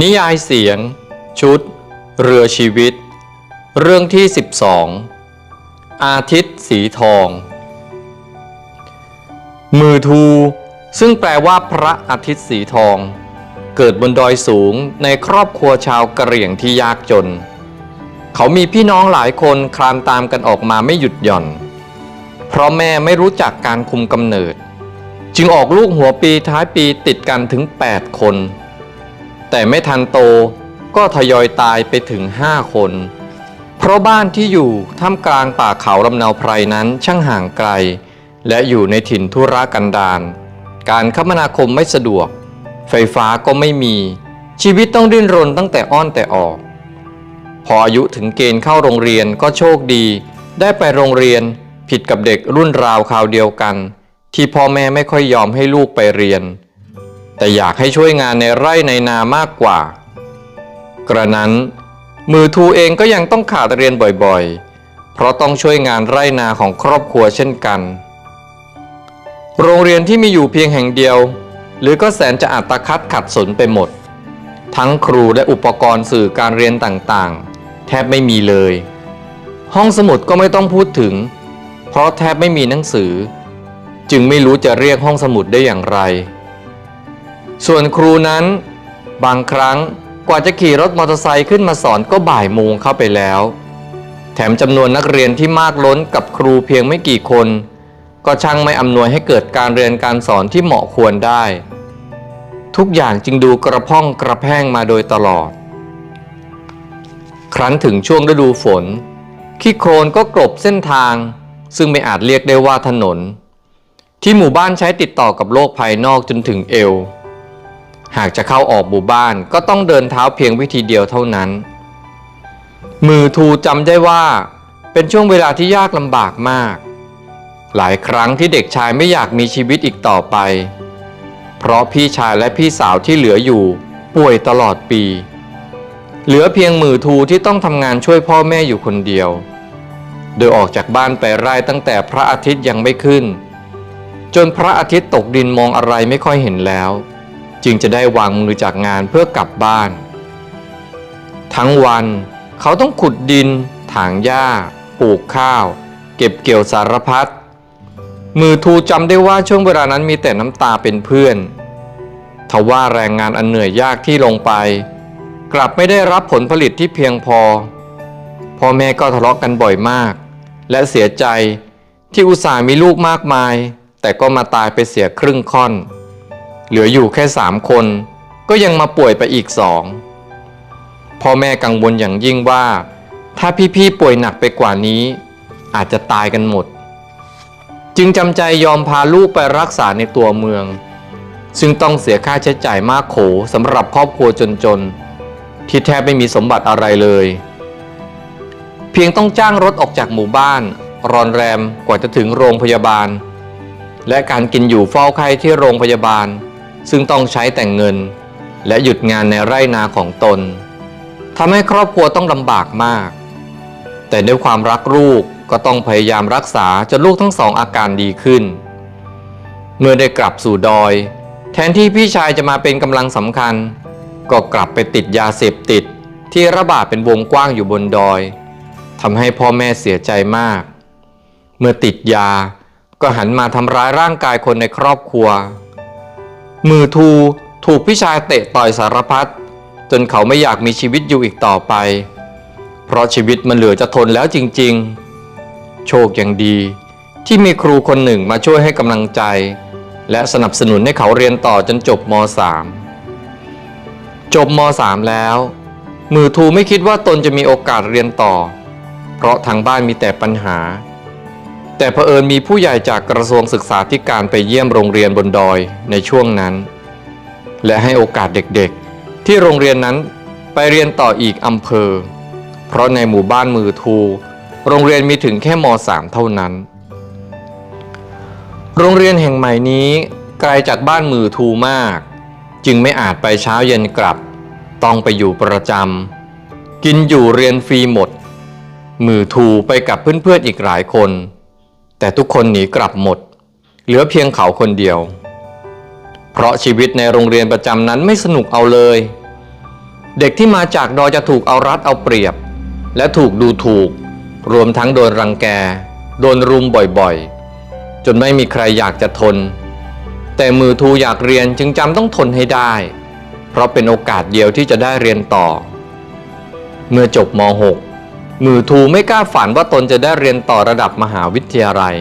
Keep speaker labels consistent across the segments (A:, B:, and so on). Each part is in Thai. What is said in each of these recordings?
A: นิยายเสียง ชุด เรือชีวิต เรื่องที่ 12 อาทิตย์สีทอง มือทู ซึ่งแปลว่าพระอาทิตย์สีทอง เกิดบนดอยสูงในครอบครัวชาวกะเหรี่ยงที่ยากจน เขามีพี่น้องหลายคนคลานตามกันออกมาไม่หยุดหย่อน เพราะแม่ไม่รู้จักการคุมกำเนิด จึงออกลูกหัวปีท้ายปีติดกันถึง 8 คน แต่ไม่ทันโตก็ทยอยตายไปถึง5คน เพราะบ้านที่อยู่ท่ามกลางป่าเขาลำเนาไพรนั้นช่างห่างไกล และอยู่ในถิ่นทุรกันดารการคมนาคมไม่สะดวก ไฟฟ้าก็ไม่มี ชีวิตต้องดิ้นรนตั้งแต่อ้อนแต่ออก พออายุถึงเกณฑ์เข้าโรงเรียนก็โชคดี ได้ไปโรงเรียนผิดกับเด็กรุ่นราวคราวเดียวกัน ที่พ่อแม่ไม่ค่อยยอมให้ลูกไปเรียน แต่อยากให้ช่วยงานในไร่ในนามากกว่า กระนั้น มือทูเองก็ยังต้องขาดเรียนบ่อยๆ เพราะต้องช่วยงานไร่นาของครอบครัวเช่นกัน โรงเรียนที่มีอยู่เพียงแห่งเดียว หรือก็แสนจะอัตคัดขัดสนไปหมด ทั้งครูและอุปกรณ์สื่อการเรียนต่างๆ แทบไม่มีเลย ห้องสมุดก็ไม่ต้องพูดถึง เพราะแทบไม่มีหนังสือ จึงไม่รู้จะเรียกห้องสมุดได้อย่างไร ส่วนครูนั้น บางครั้งกว่าจะขี่รถมอเตอร์ไซค์ขึ้นมาสอนก็บ่ายโมงเข้าไปแล้ว แถมจำนวนนักเรียนที่มากล้นกับครูเพียงไม่กี่คน ก็ช่างไม่อำนวยให้เกิดการเรียนการสอนที่เหมาะควรได้ ทุกอย่างจึงดูกระพ้องกระแพงมาโดยตลอด ครั้นถึงช่วงฤดูฝน ขี้โคลนก็กลบเส้นทาง ซึ่งไม่อาจเรียกได้ว่าถนน ที่หมู่บ้านใช้ติดต่อกับโลกภายนอกจนถึงเอว หากจะเข้าออกหมู่บ้านก็ต้องเดินเท้าเพียงวิธีเดียวเท่านั้น มือทูจำได้ว่าเป็นช่วงเวลาที่ยากลำบากมาก หลายครั้งที่เด็กชายไม่อยากมีชีวิตอีกต่อไป เพราะพี่ชายและพี่สาวที่เหลืออยู่ ป่วยตลอดปี เหลือเพียงมือทูที่ต้องทำงานช่วยพ่อแม่อยู่คนเดียว โดยออกจากบ้านไปไร่ตั้งแต่พระอาทิตย์ยังไม่ขึ้น จนพระอาทิตย์ตกดินมองอะไรไม่ค่อยเห็นแล้ว จึงจะได้วางมือจากงานเพื่อกลับบ้าน ทั้งวันเขาต้องขุดดิน ถางหญ้า ปลูกข้าว เก็บเกี่ยวสารพัดมือทูจำได้ว่าช่วงเวลานั้นมีแต่น้ำตาเป็นเพื่อนทว่าแรงงานอันเหนื่อยยากที่ลงไป กลับไม่ได้รับผลผลิตที่เพียงพอ พ่อแม่ก็ทะเลาะกันบ่อยมาก และเสียใจที่อุตส่าห์มีลูกมากมาย แต่ก็มาตายไปเสียครึ่งค่อน เหลืออยู่แค่สามคน ก็ยังมาป่วยไปอีกสองพ่อแม่กังวลอย่างยิ่งว่า ถ้าพี่ๆป่วยหนักไปกว่านี้ อาจจะตายกันหมด จึงจำใจยอมพาลูกไปรักษาในตัวเมือง ซึ่งต้องเสียค่าใช้จ่ายมากโขสำหรับครอบครัวจนๆ ที่แทบไม่มีสมบัติอะไรเลย เพียงต้องจ้างรถออกจากหมู่บ้าน รอนแรมกว่าจะถึงโรงพยาบาล และการกินอยู่เฝ้าไข้ที่โรงพยาบาล ซึ่งต้องใช้แต่งเงิน และหยุดงานในไร่นาของตนทำให้ครอบครัวต้องลำบากมาก แต่ด้วยความรักลูกก็ต้องพยายามรักษาจนลูกทั้งสองอาการดีขึ้น เมื่อได้กลับสู่ดอย แทนที่พี่ชายจะมาเป็นกำลังสำคัญ ก็กลับไปติดยาเสพติดที่ระบาดเป็นวงกว้างอยู่บนดอยทำให้พ่อแม่เสียใจมาก เมื่อติดยาก็หันมาทำร้ายร่างกายคนในครอบครัว มือทูถูกพี่ชายเตะต่อยสารพัดจนเขาไม่อยากมีชีวิตอยู่อีกต่อไป เพราะชีวิตมันเหลือจะทนแล้วจริงๆ โชคยังดี ที่มีครูคนหนึ่งมาช่วยให้กำลังใจ และสนับสนุนให้เขาเรียนต่อจนจบม .3 จบม .3 แล้ว มือทูไม่คิดว่าตนจะมีโอกาสเรียนต่อ เพราะทางบ้านมีแต่ปัญหา แต่เผอิญมีผู้ใหญ่จากกระทรวงศึกษาธิการไปเยี่ยมโรงเรียนบนดอยในช่วงนั้น และให้โอกาสเด็กๆ ที่โรงเรียนนั้นไปเรียนต่ออีกอำเภอ เพราะในหมู่บ้านมือทู โรงเรียนมีถึงแค่ม .3 เท่านั้น โรงเรียนแห่งใหม่นี้ไกลจากบ้านมือทูมาก จึงไม่อาจไปเช้าเย็นกลับ ต้องไปอยู่ประจำกินอยู่เรียนฟรีหมด มือทูไปกับเพื่อนๆอีกหลายคน แต่ทุกคนหนีกลับหมด เหลือเพียงเขาคนเดียว เพราะชีวิตในโรงเรียนประจำนั้นไม่สนุกเอาเลย เด็กที่มาจากดอจะถูกเอารัดเอาเปรียบ และถูกดูถูก รวมทั้งโดนรังแก โดนรุมบ่อยๆ จนไม่มีใครอยากจะทน แต่มือทูอยากเรียนจึงจำต้องทนให้ได้ เพราะเป็นโอกาสเดียวที่จะได้เรียนต่อ เมื่อจบม .6 มือทูไม่กล้าฝันว่าตนจะได้เรียนต่อระดับมหาวิทยาลัย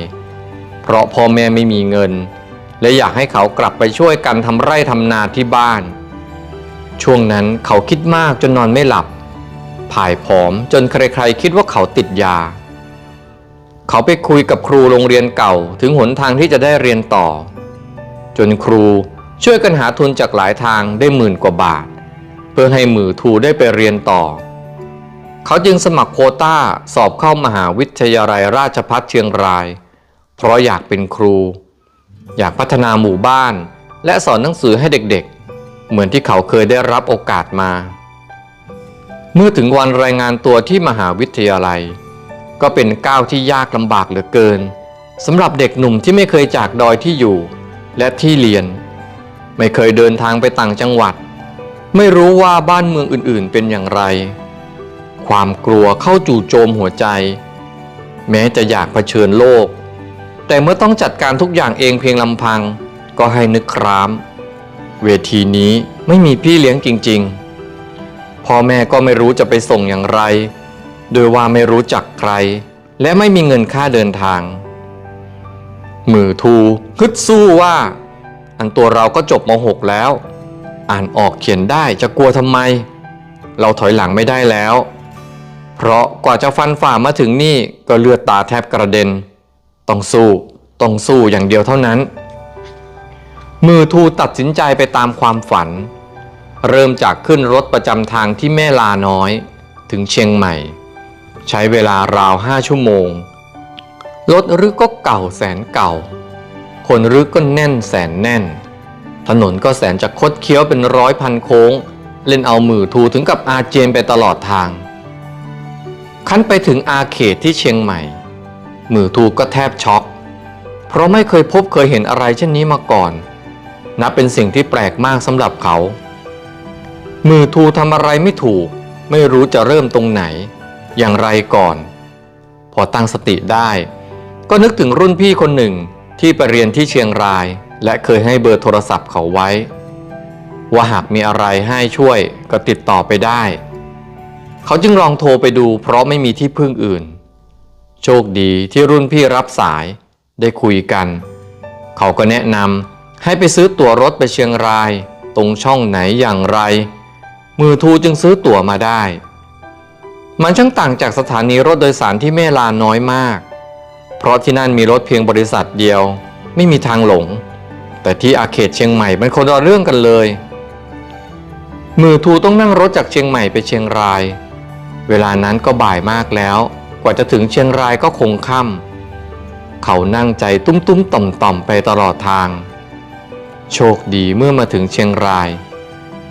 A: เพราะพ่อแม่ไม่มีเงิน และอยากให้เขากลับไปช่วยกันทำไร่ทำนาที่บ้าน ช่วงนั้นเขาคิดมากจนนอนไม่หลับผายผอมจนใครๆคิดว่าเขาติดยา เขาไปคุยกับครูโรงเรียนเก่าถึงหนทางที่จะได้เรียนต่อ จนครูช่วยกันหาทุนจากหลายทางได้หมื่นกว่าบาท เพื่อให้มือทูได้ไปเรียนต่อ เขาจึงสมัครโคต้าสอบเข้ามหาวิทยาลัยราชภัฏเชียงราย เพราะอยากเป็นครู อยากพัฒนาหมู่บ้าน และสอนหนังสือให้เด็กๆ เหมือนที่เขาเคยได้รับโอกาสมา เมื่อถึงวันรายงานตัวที่มหาวิทยาลัย ก็เป็นก้าวที่ยากลำบากเหลือเกินสำหรับเด็กหนุ่มที่ไม่เคยจากดอยที่อยู่ และที่เรียน ไม่เคยเดินทางไปต่างจังหวัด ไม่รู้ว่าบ้านเมืองอื่นๆเป็นอย่างไร ความกลัวเข้าจู่โจมหัวใจ แม้จะอยากเผชิญโลก แต่เมื่อต้องจัดการทุกอย่างเองเพียงลำพัง ก็ให้นึกคราม เวทีนี้ไม่มีพี่เลี้ยงจริง ๆ พ่อแม่ก็ไม่รู้จะไปส่งอย่างไร โดยว่าไม่รู้จักใคร และไม่มีเงินค่าเดินทาง มือทูฮึดสู้ว่า อันตัวเราก็จบม .6 แล้ว อ่านออกเขียนได้จะกลัวทำไมเราถอยหลังไม่ได้แล้ว เพราะกว่าจะฟันฝ่ามาถึงนี่ก็เลือดตาแทบกระเด็น ต้องสู้ ต้องสู้อย่างเดียวเท่านั้น มือทูตัดสินใจไปตามความฝัน เริ่มจากขึ้นรถประจำทางที่แม่ลาน้อย ถึงเชียงใหม่ ใช้เวลาราวห้าชั่วโมง รถรึกก็เก่าแสนเก่า คนรึกก็แน่นแสนแน่น ถนนก็แสนจะคดเคี้ยวเป็นร้อยพันโค้ง เล่นเอามือทูถึงกับอาเจียนไปตลอดทาง คั้นไปถึงอาเขตที่เชียงใหม่ มือทูก็แทบช็อก เพราะไม่เคยพบเคยเห็นอะไรเช่นนี้มาก่อน นับเป็นสิ่งที่แปลกมากสำหรับเขา มือทูทำอะไรไม่ถูก ไม่รู้จะเริ่มตรงไหน อย่างไรก่อน พอตั้งสติได้ ก็นึกถึงรุ่นพี่คนหนึ่งที่ไปเรียนที่เชียงราย และเคยให้เบอร์โทรศัพท์เขาไว้ ว่าหากมีอะไรให้ช่วยก็ติดต่อไปได้ เขาจึงลองโทรไปดูเพราะไม่มีที่พึ่งอื่น โชคดีที่รุ่นพี่รับสายได้คุยกัน เขาก็แนะนำให้ไปซื้อตั๋วรถไปเชียงราย ตรงช่องไหนอย่างไร มือทูจึงซื้อตั๋วมาได้ มันช่างต่างจากสถานีรถโดยสารที่แม่ลาน้อยมาก เพราะที่นั่นมีรถเพียงบริษัทเดียว ไม่มีทางหลง แต่ที่อาเขตเชียงใหม่มันคนละเรื่องกันเลยมือทูต้องนั่งรถจากเชียงใหม่ไปเชียงราย เวลานั้นก็บ่ายมากแล้ว กว่าจะถึงเชียงรายก็คงค่ำเขานั่งใจตุ้มๆต่อมๆไปตลอดทาง โชคดีเมื่อมาถึงเชียงราย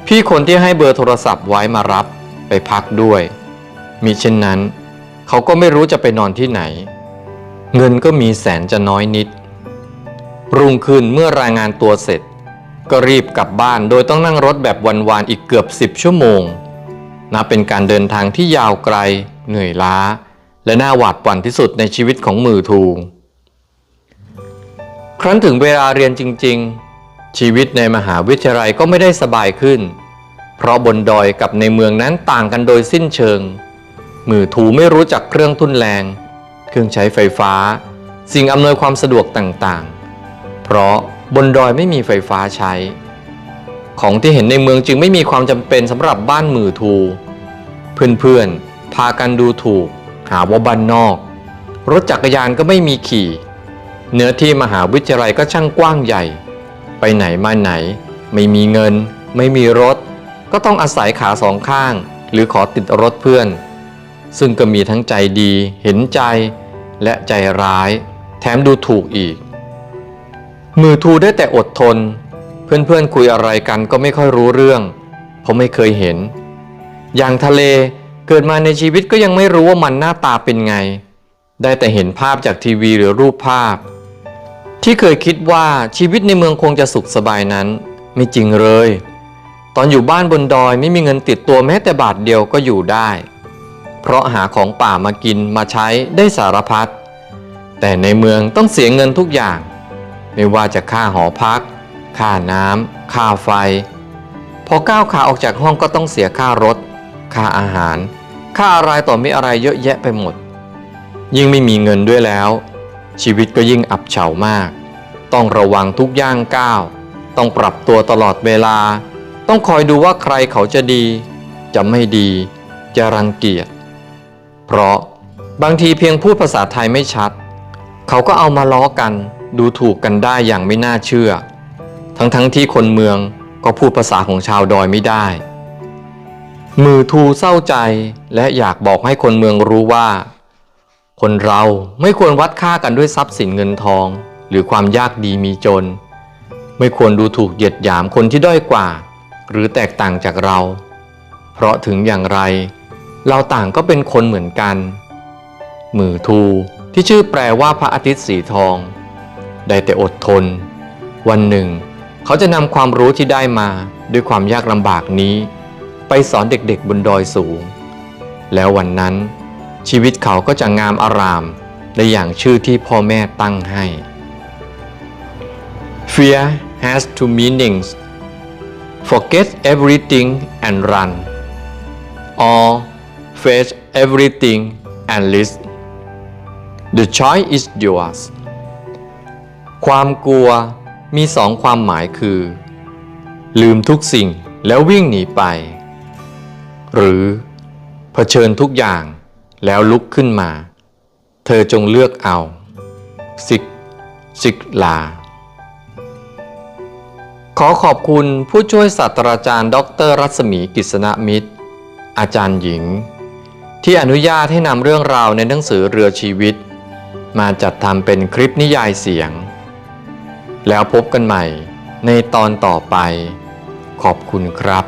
A: พี่คนที่ให้เบอร์โทรศัพท์ไว้มารับไปพักด้วยมิเช่นนั้น เขาก็ไม่รู้จะไปนอนที่ไหน เงินก็มีแสนจะน้อยนิด รุ่งขึ้นเมื่อรายงานตัวเสร็จ ก็รีบกลับบ้านโดยต้องนั่งรถแบบวันๆอีกเกือบ10ชั่วโมง นับเป็นการเดินทางที่ยาวไกล เหนื่อยล้า และน่าหวาดหวั่นที่สุดในชีวิตของมือทูครั้นถึงเวลาเรียนจริง ๆ ชีวิตในมหาวิทยาลัยก็ไม่ได้สบายขึ้น เพราะบนดอยกับในเมืองนั้นต่างกันโดยสิ้นเชิง มือถูไม่รู้จักเครื่องทุ่นแรง เครื่องใช้ไฟฟ้า สิ่งอำนวยความสะดวกต่างๆ เพราะบนดอยไม่มีไฟฟ้าใช้ ของที่เห็นในเมืองจึงไม่มีความจำเป็นสำหรับบ้านมือทู เพื่อนๆ พากันดูถูก หาว่าบ้านนอก รถจักรยานก็ไม่มีขี่ เนื้อที่มหาวิทยาลัยก็ช่างกว้างใหญ่ ไปไหนมาไหน ไม่มีเงิน ไม่มีรถ ก็ต้องอาศัยขาสองข้าง หรือขอติดรถเพื่อน ซึ่งก็มีทั้งใจดี เห็นใจ และใจร้าย แถมดูถูกอีก มือทูได้แต่อดทน เพื่อนๆคุยอะไรกันก็ไม่ค่อยรู้เรื่อง เพราะไม่เคยเห็น อย่างทะเลเกิดมาในชีวิตก็ยังไม่รู้ว่ามันหน้าตาเป็นไง ได้แต่เห็นภาพจากทีวีหรือรูปภาพ ที่เคยคิดว่าชีวิตในเมืองคงจะสุขสบายนั้น ไม่จริงเลย ตอนอยู่บ้านบนดอยไม่มีเงินติดตัวแม้แต่บาทเดียวก็อยู่ได้ เพราะหาของป่ามากินมาใช้ได้สารพัดแต่ในเมืองต้องเสียเงินทุกอย่าง ไม่ว่าจะค่าหอพัก ค่าน้ำค่าไฟ พอก้าวขาออกจากห้องก็ต้องเสียค่ารถ ค่าอาหาร ค่าอะไรต่อมีอะไรเยอะแยะไปหมด ยิ่งไม่มีเงินด้วยแล้ว ชีวิตก็ยิ่งอับเฉามาก ต้องระวังทุกย่างก้าว ต้องปรับตัวตลอดเวลา ต้องคอยดูว่าใครเขาจะดี จะไม่ดี จะรังเกียจ เพราะบางทีเพียงพูดภาษาไทยไม่ชัด เขาก็เอามาล้อกัน ดูถูกกันได้อย่างไม่น่าเชื่อ ทั้งๆทที่คนเมืองก็พูดภาษาของชาวดอยไม่ได้ มือทูเศร้าใจและอยากบอกให้คนเมืองรู้ว่า คนเราไม่ควรวัดค่ากันด้วยทรัพย์สินเงินทอง หรือความยากดีมีจน ไม่ควรดูถูกเหยียดหยามคนที่ด้อยกว่า หรือแตกต่างจากเรา เพราะถึงอย่างไร เราต่างก็เป็นคนเหมือนกัน มือทูที่ชื่อแปลว่าพระอาทิตย์สีทอง ได้แต่อดทน วันหนึ่ง เขาจะนำความรู้ที่ได้มาด้วยความยากลำบากนี้ ไปสอนเด็กๆบนดอยสูง แล้ววันนั้น ชีวิตเขาก็จะงามอารามได้อย่างชื่อที่พ่อแม่ตั้งให้ Fear has two meanings forget everything and run or face everything and list the choice is yours ความกลัว มีสองความหมายคือ ลืมทุกสิ่งแล้ววิ่งหนีไป หรือเผชิญทุกอย่างแล้วลุกขึ้นมา เธอจงเลือกเอาซิกซิกลา ขอขอบคุณผู้ช่วยศาสตราจารย์ ดร รัศมีกิษณมิตร อาจารย์หญิง ที่อนุญาตให้นำเรื่องราวในหนังสือเรือชีวิต มาจัดทำเป็นคลิปนิยายเสียง แล้วพบกันใหม่ในตอนต่อไป ขอบคุณครับ